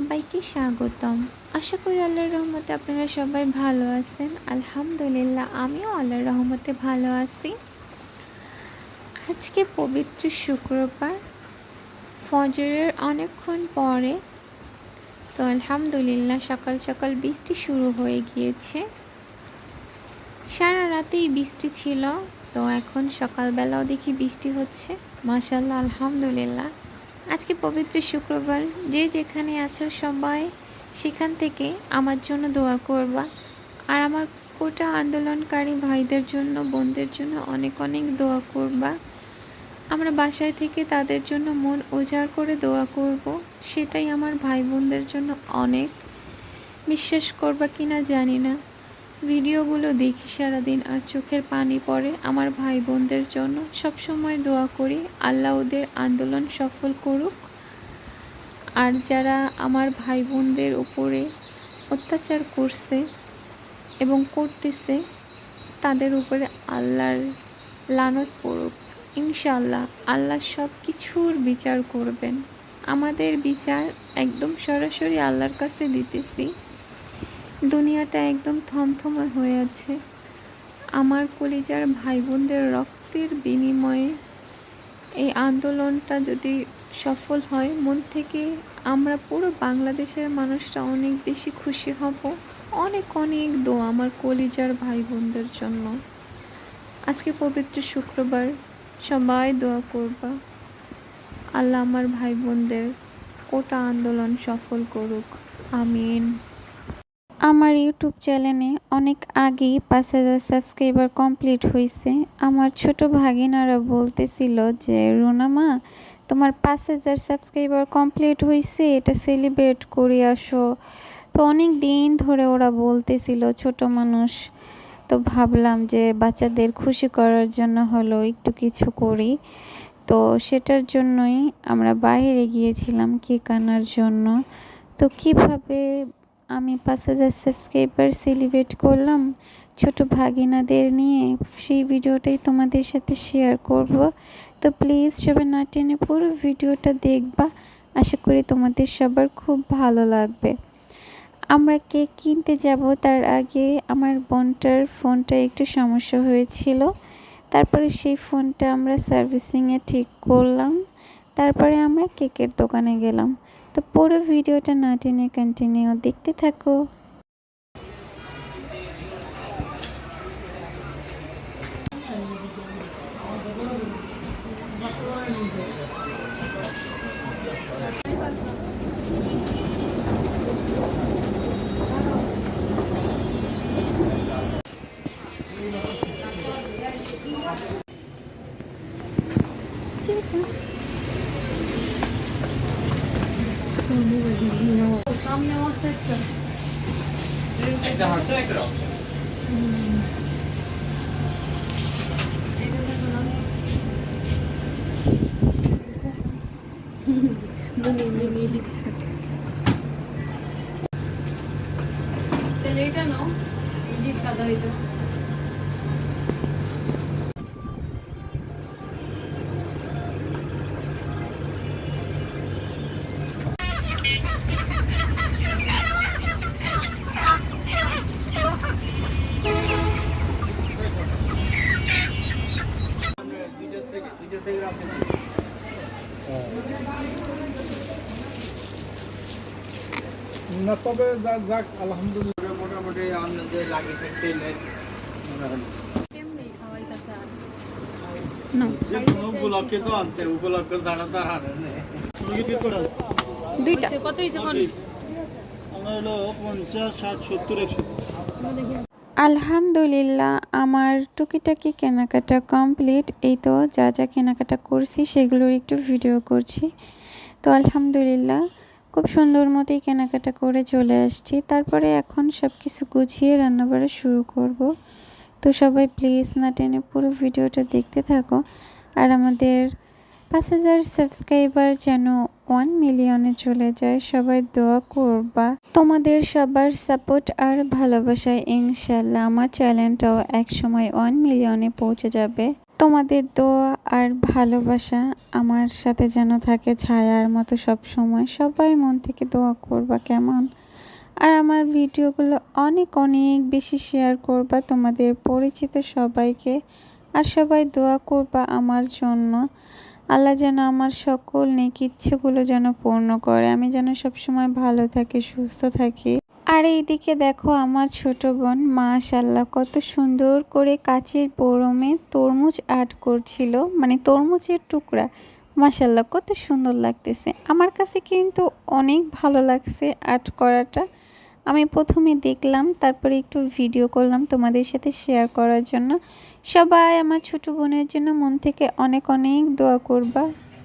সবাইকে স্বাগতম। আশা করি আল্লাহর রহমতে আপনারা সবাই ভালো আছেন। আলহামদুলিল্লাহ, আমিও আল্লাহর রহমতে ভালো আছি। আজকে পবিত্র শুক্রবার, ফজরের অনেকক্ষণ পরে। তো আলহামদুলিল্লাহ, সকাল সকাল বৃষ্টি শুরু হয়ে গিয়েছে। সারা রাতেই বৃষ্টি ছিল, তো এখন সকালবেলাও দেখি বৃষ্টি হচ্ছে। মাশাল্লাহ আলহামদুলিল্লাহ। আজকে পবিত্র শুক্রবার, যে যেখানে আছো সবাই সেখান থেকে আমার জন্য দোয়া করবা। আর আমার কোটা আন্দোলনকারী ভাইদের জন্য, বোনদের জন্য অনেক অনেক দোয়া করবা। আমরা বাসায় থেকে তাদের জন্য মন উজাড় করে দোয়া করব। সেটাই আমার ভাই বোনদের জন্য অনেক। বিশ্বাস করবা কিনা জানি না। ভিডিওগুলো দেখি সারাদিন আর চোখের পানি পড়ে আমার ভাই বোনদের জন্য। সবসময় দোয়া করি আল্লাহ ওদের আন্দোলন সফল করুক। আর যারা আমার ভাই বোনদের উপরে অত্যাচার করছে এবং করতেছে, তাদের উপরে আল্লাহর লানত পড়ুক। ইনশাল্লাহ আল্লাহ সব কিছুর বিচার করবেন। আমাদের বিচার একদম সরাসরি আল্লাহর কাছে দিতেছি। দুনিয়াটা একদম থমথমে হয়ে আছে। আমার কলিজার ভাই বোনদের রক্তের বিনিময়ে এই আন্দোলনটা যদি সফল হয়, মন থেকে আমরা পুরো বাংলাদেশের মানুষরা অনেক বেশি খুশি হব। অনেক অনেক দোয়া আমার কলিজার ভাই বোনদের জন্য। আজকে পবিত্র শুক্রবার, সবাই দোয়া করবা। আল্লাহ আমার ভাই বোনদের কোটা আন্দোলন সফল করুক। আমিন। আমার ইউটিউব চ্যানেলে অনেক আগেই পাঁচ হাজার সাবস্ক্রাইবার কমপ্লিট হয়েছে আমার ছোট ভাগিনারা বলতেছিল যে রুনামা তোমার পাঁচ হাজার সাবস্ক্রাইবার কমপ্লিট হয়েছে এটা সেলিব্রেট করে আসো। তো অনেক দিন ধরে ওরা বলতেছিল, ছোট মানুষ। তো ভাবলাম যে, বাচ্চাদের খুশি করার জন্য হলো একটু কিছু করি। তো সেটার জন্যই আমরা বাইরে গিয়েছিলাম কেক আনার জন্য। তো কীভাবে আমি পাঁচ হাজার সাবস্ক্রাইবার সেলিব্রেট করলাম। ছোট ভাগিনাদের নিয়ে সেই ভিডিওটাই তোমাদের সাথে শেয়ার করব। তো প্লিজ সবাই না টেনে পুরো ভিডিওটা দেখবা। আশা করি তোমাদের সবার খুব ভালো লাগবে। আমরা কেক কিনতে যাব, তার আগে আমার বোনটার ফোনটা একটু সমস্যা হয়েছিল। তারপরে সেই ফোনটা আমরা সার্ভিসিংয়ে ঠিক করলাম। তারপরে আমরা কেকের দোকানে গেলাম। তো পুরো ভিডিওটা না টেনে কন্টিনিউ দেখতে থাকো। একটা হাসো একটা রং। এইটা নাও এই যে সাদা হইতেছে তবে যাক আলহামদুলিল্লাহ মোটামুটি আমাদের লাগে দুইটা। কত কোন? আমার হলো পঞ্চাশ ষাট সত্তর একশো। আলহামদুলিল্লাহ আমার টুকিটাকি কেনাকাটা কমপ্লিট। এই তো যা যা কেনাকাটা করছি সেগুলোর একটু ভিডিও করছি। তো আলহামদুলিল্লাহ খুব সুন্দর মতোই কেনাকাটা করে চলে আসছি। তারপরে এখন সব কিছু গুছিয়ে রান্নাবাড়া শুরু করব। তো সবাই প্লিজ না টেনে পুরো ভিডিওটা দেখতে থাকো। আর আমাদের পাঁচ হাজার সাবস্ক্রাইবার যেন ওয়ান মিলিয়নে চলে যায়, সবাই দোয়া করবা। তোমাদের সবার সাপোর্ট আর ভালোবাসায় ইনশাল্লাহ আমার চ্যানেলটাও এক সময় ওয়ান মিলিয়নে পৌঁছে যাবে। তোমাদের দোয়া আর ভালোবাসা আমার সাথে যেন থাকে, ছায়ার মতো সব সময় সবাই মন থেকে দোয়া করবা কেমন? আর আমার ভিডিওগুলো অনেক অনেক বেশি শেয়ার করবা তোমাদের পরিচিত সবাইকে। আর সবাই দোয়া করবা আমার জন্য। আল্লাহ যেন আমার সকল নেক ইচ্ছেগুলো যেন পূর্ণ করে। আমি যেন সবসময় ভালো থাকি, সুস্থ থাকি। আর এইদিকে দেখো আমার ছোট বোন মাশাল্লাহ কত সুন্দর করে কাচের বরমে তরমুজ আর্ট করছিল। মানে তরমুজের টুকরা মাশাল্লাহ কত সুন্দর লাগতেছে। আমার কাছে কিন্তু অনেক ভালো লাগছে আর্ট করাটা। আমি প্রথমে দেখলাম, তারপরে একটু ভিডিও করলাম তোমাদের সাথে শেয়ার করার জন্য। সবাই আমার ছোট বোনের জন্য মন থেকে অনেক অনেক দোয়া করবা।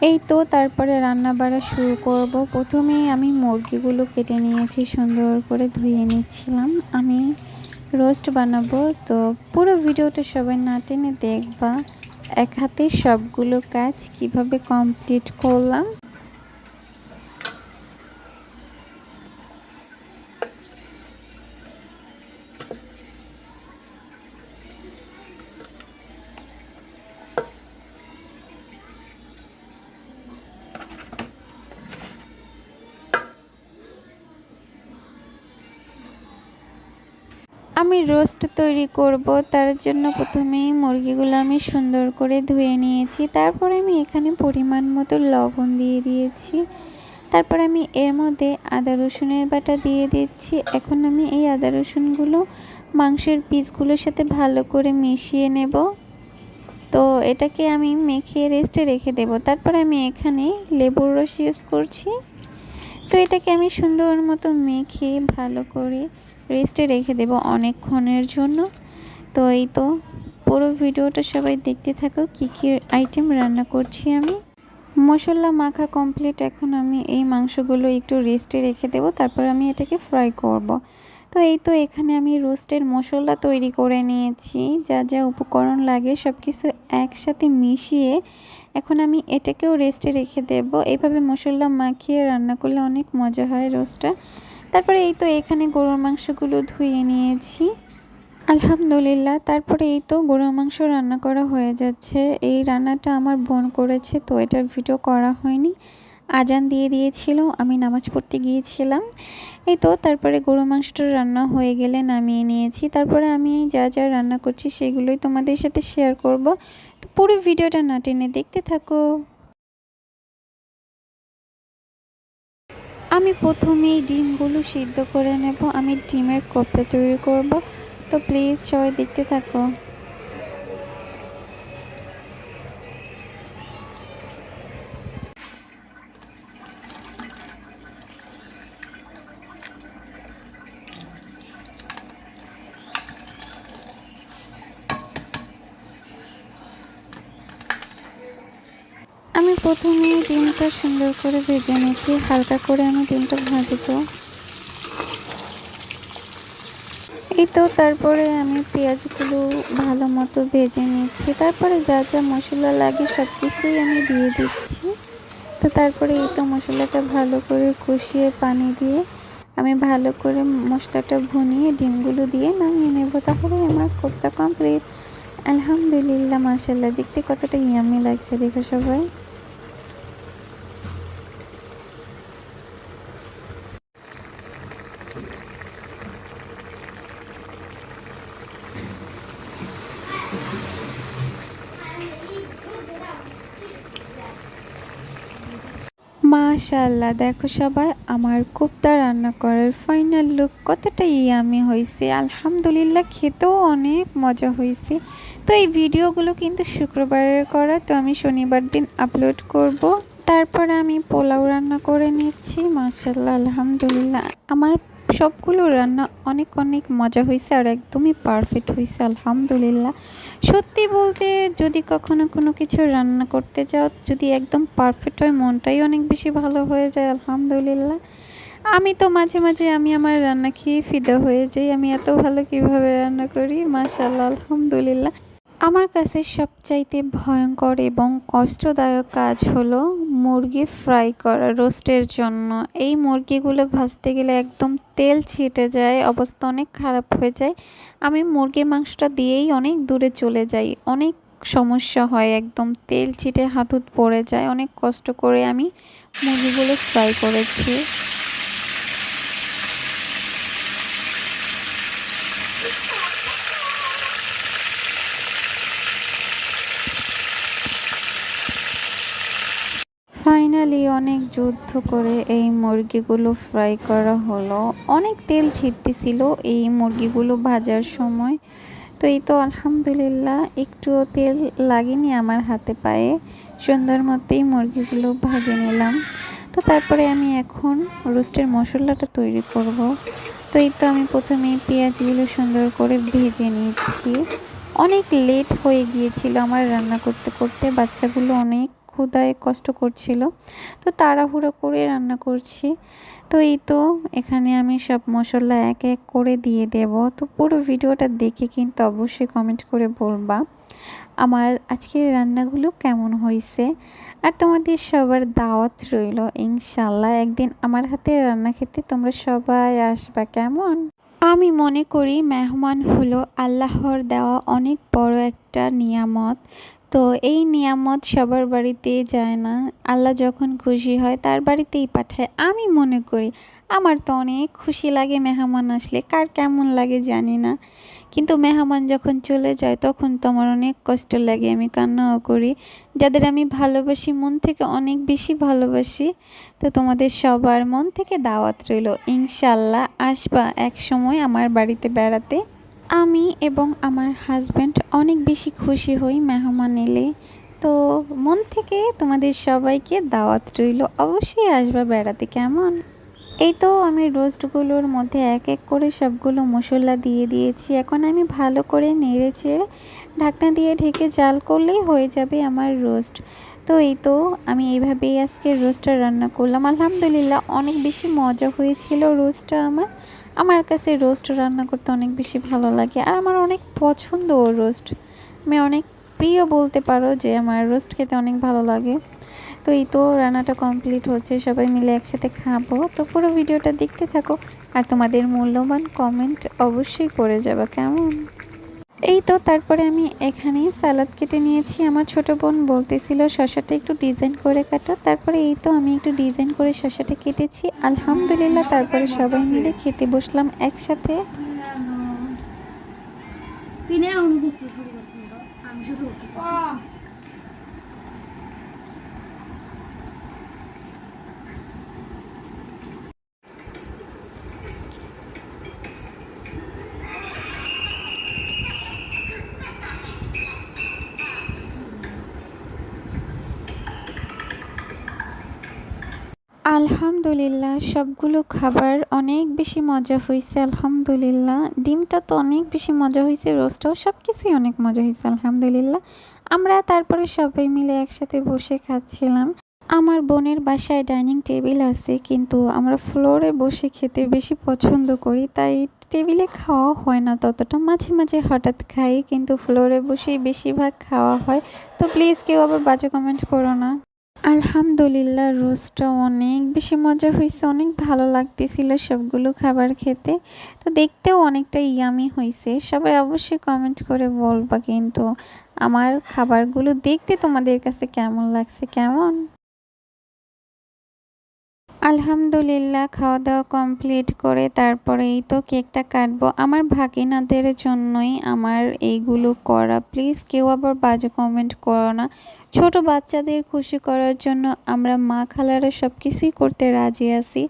এই তো তারপরে রান্না বাড়া শুরু করব। প্রথমে আমি মুরগিগুলো কেটে নিয়েছি, সুন্দর করে ধুয়ে নিচ্ছিলাম। আমি রোস্ট বানাবো, তো পুরো ভিডিওটা সবাই না টেনে দেখবা। এক হাতে সবগুলো কাজ কীভাবে কমপ্লিট করলাম। আমি রোস্ট তৈরি করব। তার জন্য প্রথমেই মুরগিগুলো আমি সুন্দর করে ধুয়ে নিয়েছি। তারপরে আমি এখানে পরিমাণ মতো লবণ দিয়ে দিয়েছি। তারপর আমি এর মধ্যে আদা, রসুনের বাটা দিয়ে দিচ্ছি। এখন আমি এই আদা, রসুনগুলো মাংসের পিসগুলোর সাথে ভালো করে মিশিয়ে নেব। তো এটাকে আমি মেখে, রেস্টে রেখে দেব। তারপর আমি এখানে লেবুর রস ইউজ করছি। তো এটাকে আমি সুন্দর মতো মেখে ভালো করে রেস্টে রেখে দেব অনেকক্ষণের জন্য। তো এই তো, পুরো ভিডিওটা সবাই দেখতে থাকো, কী কী আইটেম রান্না করছি আমি। মশলা মাখা কমপ্লিট এখন আমি এই মাংসগুলো একটু রেস্টে রেখে দেব, তারপর আমি এটাকে ফ্রাই করব। তো এই তো, এখানে আমি রোস্টের মশলা তৈরি করে নিয়েছি, যা যা উপকরণ লাগে সব কিছু একসাথে মিশিয়ে এখন আমি এটাকেও রেস্টে রেখে দেব। এভাবে মশলা মাখিয়ে রান্না করলে অনেক মজা হয় রোস্টটা তারপরে এই তো এখানে গরুর মাংসগুলো ধুয়ে নিয়েছি। আলহামদুলিল্লাহ, তারপরে এই তো গরুর মাংস রান্না করা হয়ে যাচ্ছে। এই রান্নাটা আমার বোন করেছে, তো এটার ভিডিও করা হয়নি। আজান দিয়ে দিয়েছিল, আমি নামাজ পড়তে গিয়েছিলাম। এই তো তারপরে গরু মাংসটা রান্না হয়ে গেলে নামিয়ে নিয়েছি। তারপরে আমি যা যা রান্না করছি, সেগুলোই তোমাদের সাথে শেয়ার করব। তো পুরো ভিডিওটা না টেনে দেখতে থাকো। আমি প্রথমেই ডিমগুলো সিদ্ধ করে নেব, আমি ডিমের কোপ্তা তৈরি করব। তো প্লিজ সবাই দেখতে থাকো আমি প্রথমে ডিমটা সুন্দর করে ভেজে নিচ্ছি। হালকা করে আমি ডিমটা ভাজবো। এই তো তারপরে আমি পেঁয়াজগুলো ভালো মতো ভেজে নিচ্ছি। তারপরে যা যা মশলা লাগে সব কিছুই আমি দিয়ে দিচ্ছি। তো তারপরে এই তো মশলাটা ভালো করে কষিয়ে পানি দিয়ে আমি ভালো করে মশলাটা ভুনিয়ে ডিমগুলো দিয়ে নামিয়ে নেব। তাহলে আমার কোপ্তা কমপ্লিট আলহামদুলিল্লাহ মাসাল্লাহ দেখতে কতটা ইয়ামি লাগছে, দেখো সবাই। মাশাল্লাহ দেখো সবাই, আমার কোপ্তা রান্না করার ফাইনাল লুক কতটা ইয়ামি হয়েছে আলহামদুলিল্লাহ, খেতেও অনেক মজা হয়েছে তো এই ভিডিওগুলো কিন্তু শুক্রবারের করা, তো আমি শনিবার দিন আপলোড করব। তারপরে আমি পোলাও রান্না করে নিচ্ছি মাশাল্লাহ আলহামদুলিল্লাহ। আমার সবগুলো রান্না অনেক অনেক মজা হয়েছে আর একদমই পারফেক্ট হয়েছে আলহামদুলিল্লাহ। সত্যি বলতে যদি কখনো কোনো কিছু রান্না করতে যাও, যদি একদম পারফেক্ট হয়, মনটাই অনেক বেশি ভালো হয়ে যায়, আলহামদুলিল্লাহ। আমি তো মাঝে মাঝে আমি আমার রান্না খেয়ে ফিদা হয়ে যাই, আমি এত ভালো কীভাবে রান্না করি? মাশাল্লাহ আলহামদুলিল্লাহ। আমার কাছে সবচাইতে ভয়ঙ্কর এবং কষ্টদায়ক কাজ হলো মুরগি ফ্রাই করা রোস্টের জন্য। এই মুরগিগুলো ভাজতে গেলে একদম তেল ছিটে যায়, অবস্থা অনেক খারাপ হয়ে যায়। আমি মুরগির মাংসটা দিয়েই অনেক দূরে চলে যাই। অনেক সমস্যা হয়, একদম তেল ছিটে হাতুত পড়ে যায়। অনেক কষ্ট করে আমি মুরগিগুলো ফ্রাই করেছি। ফাইনালি অনেক যুদ্ধ করে এই মুরগিগুলো ফ্রাই করা হলো। অনেক তেল ছিটতেছিল এই মুরগিগুলো ভাজার সময়। তো এই তো আলহামদুলিল্লাহ, একটুও তেল লাগেনি আমার হাতে পায়ে। সুন্দর মতোই মুরগিগুলো ভাজে নিলাম। তো তারপরে আমি এখন রোস্টের মশলাটা তৈরি করব। তো এই তো আমি প্রথমে পেঁয়াজগুলো সুন্দর করে ভেজে নিচ্ছি। অনেক লেট হয়ে গিয়েছিল আমার রান্না করতে করতে, বাচ্চাগুলো অনেক ক্ষুদায় কষ্ট করছিল। তো তাড়াহুড়ো করে রান্না করছি। তো এই তো এখানে আমি সব মশলা এক এক করে দিয়ে দেব। তো পুরো ভিডিওটা দেখে কিন্তু অবশ্যই কমেন্ট করে বলবা, আমার আজকের রান্নাগুলো কেমন হয়েছে? আর তোমাদের সবার দাওয়াত রইল ইনশাল্লাহ একদিন আমার হাতে রান্না খেতে তোমরা সবাই আসবা, কেমন? আমি মনে করি মেহমান হলো আল্লাহর দেওয়া অনেক বড় একটা নিয়ামত। তো এই নিয়ামত সবার বাড়িতে যায় না। আল্লাহ যখন খুশি হয়, তার বাড়িতেই পাঠায়। আমি মনে করি, আমার তো অনেক খুশি লাগে মেহমান আসলে, কার কেমন লাগে জানি না। কিন্তু মেহমান যখন চলে যায়, তখন তো আমার অনেক কষ্ট লাগে। আমি কান্নাও করি। যাদের আমি ভালোবাসি, মন থেকে অনেক বেশি ভালোবাসি। তো তোমাদের সবার মন থেকে দাওয়াত রইল। ইনশাল্লাহ আসবা এক সময় আমার বাড়িতে বেড়াতে। আমি এবং আমার হাজব্যান্ড অনেক বেশি খুশি হই মেহমান এলে। তো মন থেকে তোমাদের সবাইকে দাওয়াত রইল, অবশ্যই আসবা বেড়াতে, কেমন? এই তো আমি রোস্টগুলোর মধ্যে এক এক করে সবগুলো মশলা দিয়ে দিয়েছি। এখন আমি ভালো করে নেড়ে চেড়ে ঢাকনা দিয়ে ঢেকে জাল করলেই হয়ে যাবে আমার রোস্ট। তো এই তো আমি এইভাবেই আজকে রোস্টটা রান্না করলাম। আলহামদুলিল্লাহ, অনেক বেশি মজা হয়েছিল রোস্টটা আমার। আমার কাছে রোস্ট রান্না করতে অনেক বেশি ভালো লাগে আর আমার অনেক পছন্দ রোস্ট আমি অনেক প্রিয় বলতে পারো যে আমার রোস্ট খেতে অনেক ভালো লাগে। তো এই তো রান্নাটা কমপ্লিট হচ্ছে, সবাই মিলে একসাথে খাব। তো পুরো ভিডিওটা দেখতে থাকো আর তোমাদের মূল্যবান কমেন্ট অবশ্যই করে যাবে, কেমন? এই তো তারপরে আমি এখানে সালাদ কেটে নিয়েছি। আমার ছোট বোন বলতেছিল শসাটা একটু ডিজাইন করে কাটা। তারপরে এই তো আমি একটু ডিজাইন করে শসাটা কেটেছি। আলহামদুলিল্লাহ তারপরে সবাই মিলে খেতে বসলাম একসাথে। আমি শুরু আলহামদুলিল্লাহ, সবগুলো খাবার অনেক বেশি মজা হয়েছে আলহামদুলিল্লাহ। ডিমটা তো অনেক বেশি মজা হয়েছে রোস্টটাও সব কিছুই অনেক মজা হয়েছে আলহামদুলিল্লাহ। আমরা তারপরে সবাই মিলে একসাথে বসে খাচ্ছিলাম। আমার বোনের বাসায় ডাইনিং টেবিল আছে, কিন্তু আমরা ফ্লোরে বসে খেতে বেশি পছন্দ করি, তাই টেবিলে খাওয়া হয় না ততটা। মাঝে মাঝে হঠাৎ খাই, কিন্তু ফ্লোরে বসেই বেশিরভাগ খাওয়া হয়। তো প্লিজ কেউ আবার বাজে কমেন্ট করো না। আলহামদুলিল্লাহ রোজটা অনেক বেশি মজা হয়েছে, অনেক ভালো লাগতেছিল সবগুলো খাবার খেতে। তো দেখতেও অনেকটা ইয়ামি হয়েছে। সবাই অবশ্যই কমেন্ট করে বলবা কিন্তু আমার খাবারগুলো দেখতে তোমাদের কাছে কেমন লাগছে, কেমন? আলহামদুলিল্লাহ খাওয়া দাওয়া কমপ্লিট করে তারপরে এই তো কেকটা কাটবো। আমার ভাগিনাদের জন্যই আমার এইগুলো করা। প্লিজ কেউ আবার বাজে কমেন্ট করো না। ছোট বাচ্চাদের খুশি করার জন্য আমরা মা খালারা সব কিছুই করতে রাজি আছি।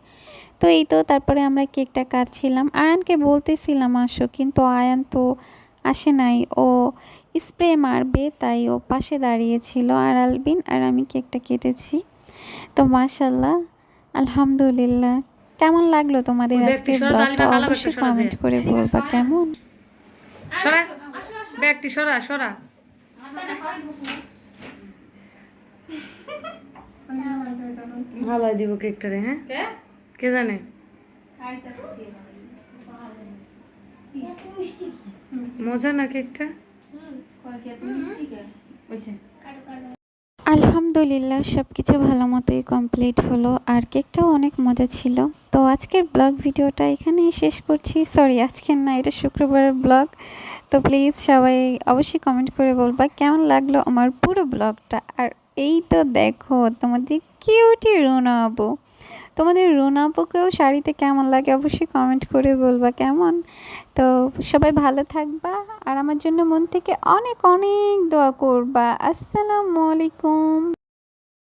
তো এই তো তারপরে আমরা কেকটা কাটছিলাম। আয়ানকে বলতেছিলাম, আসো। কিন্তু আয়ান তো আসে নাই। ও স্প্রে মারবে, তাই ও পাশে দাঁড়িয়েছিল আর আলবিন, আর আমি কেকটা কেটেছি। তো মাশাল্লাহ আলহামদুলিল্লাহ। কেমন লাগল তোমাদের সরা ব্লগটা? অবশ্যই কমেন্ট করে বলবা কেমন? সরা ব্যাগটি সরা সরা। ভালো দিব কেকটা রে হ্যাঁ? কে? জানে? মজা না কেকটা? আলহামদুলিল্লাহ সব কিছু ভালো মতোই কমপ্লিট হলো। আর কেকটাও অনেক মজা ছিল। তো আজকের ব্লগ ভিডিওটা এখানেই শেষ করছি। সরি আজকের না, এটা শুক্রবারের ব্লগ তো প্লিজ সবাই অবশ্যই কমেন্ট করে বলবা, কেমন লাগল আমার পুরো ব্লগটা আর এই তো দেখো, তোমাদের কিউটি রুনা আপু তোমাদের রোনা পোকেও শাড়িতে কেমন লাগে অবশ্যই কমেন্ট করে বলবা কেমন? তো সবাই ভালো থাকবা আর আমার জন্য মন থেকে অনেক অনেক দোয়া করবা। আসসালামু আলাইকুম।